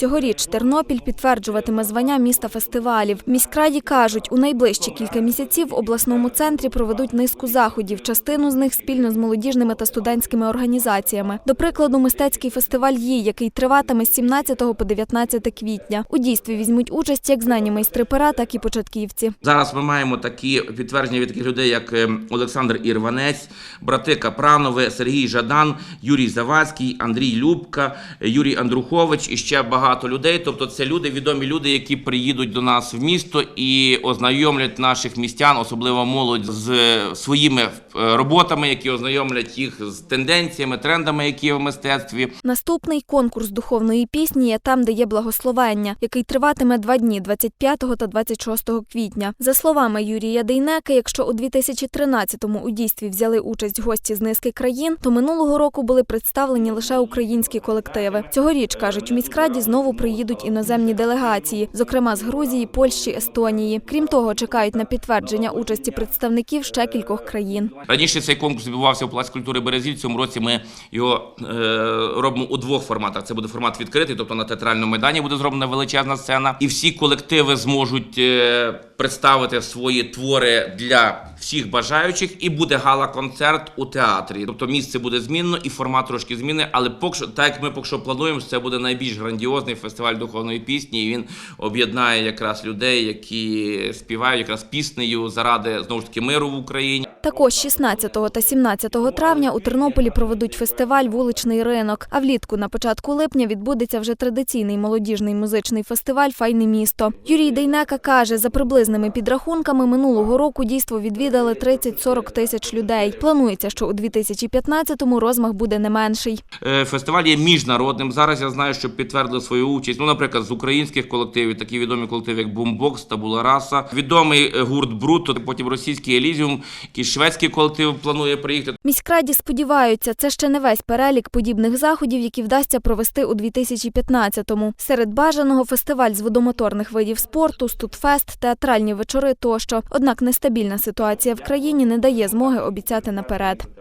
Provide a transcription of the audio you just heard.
Цьогоріч Тернопіль підтверджуватиме звання міста фестивалів. Міськраді кажуть, у найближчі кілька місяців в обласному центрі проведуть низку заходів, частину з них спільно з молодіжними та студентськими організаціями. До прикладу, мистецький фестиваль «Їй», який триватиме з 17 по 19 квітня. У дійстві візьмуть участь як знані майстри пера, так і початківці. Зараз ми маємо такі підтвердження від таких людей, як е, Олександр Ірванець, брати Капранови, Сергій Жадан, Юрій Завадський, Андрій Любка, Юрій Андрухович і ще багато людей. Тобто, це люди, відомі люди, які приїдуть до нас в місто і ознайомлять наших містян, особливо молодь, з е, своїми е, роботами, які ознайомлять їх з тенденціями, трендами, які є в мистецтві. Наступний конкурс духовної пісні є там, де є благословення, який триватиме два дні 25 та 26 квітня. За словами Юрія Дейнеки, якщо у 2013-му у дійстві взяли участь гості з низки країн, то минулого року були представлені лише українські колективи. Цьогоріч кажуть, у міськраді знову приїдуть іноземні делегації, зокрема з Грузії, Польщі, Естонії. Крім того, чекають на підтвердження участі представників ще кількох країн. Раніше цей конкурс відбувався у Палаці культури Березіль. В цьому році ми його е, робимо у двох форматах. Це буде формат відкритий, тобто на театральному майдані буде зроблена величезна сцена, і всі колективи зможуть е, представити свої твори для всіх бажаючих. І буде гала-концерт у театрі. Тобто місце буде змінено і формат трошки зміни. але поки що, так як ми поки що плануємо, це буде найбільш грандіозний фестиваль духовної пісні. І він об'єднає якраз людей, які співають якраз піснею заради знову ж таки миру в Україні. Також 16 та 17 травня у Тернополі проведуть фестиваль Вуличний ринок. А влітку на початку липня відбудеться вже традиційний молодіжний музичний фестиваль Файне місто. Юрій Дейнека каже, за приблизними підрахунками минулого року дійство відвідали 30-40 тисяч людей. Планується, що у 2015-му розмах буде не менший. Е, Фестиваль є міжнародним. Зараз я знаю, що підтвердили свою участь. Ну, наприклад, з українських колективів, такі відомі колективи, як Бумбокс та Булараса, відомий е, гурт Бруто, потім російський Елізіум, який шведський колектив планує приїхати. Міськраді сподіваються, це ще не весь перелік подібних заходів, які вдасться провести у 2015-му. Серед бажаного фестиваль з водомоторних видів спорту, студфест, театральні вечори тощо. Однак нестабільна ситуація в країні не дає змоги обіцяти наперед.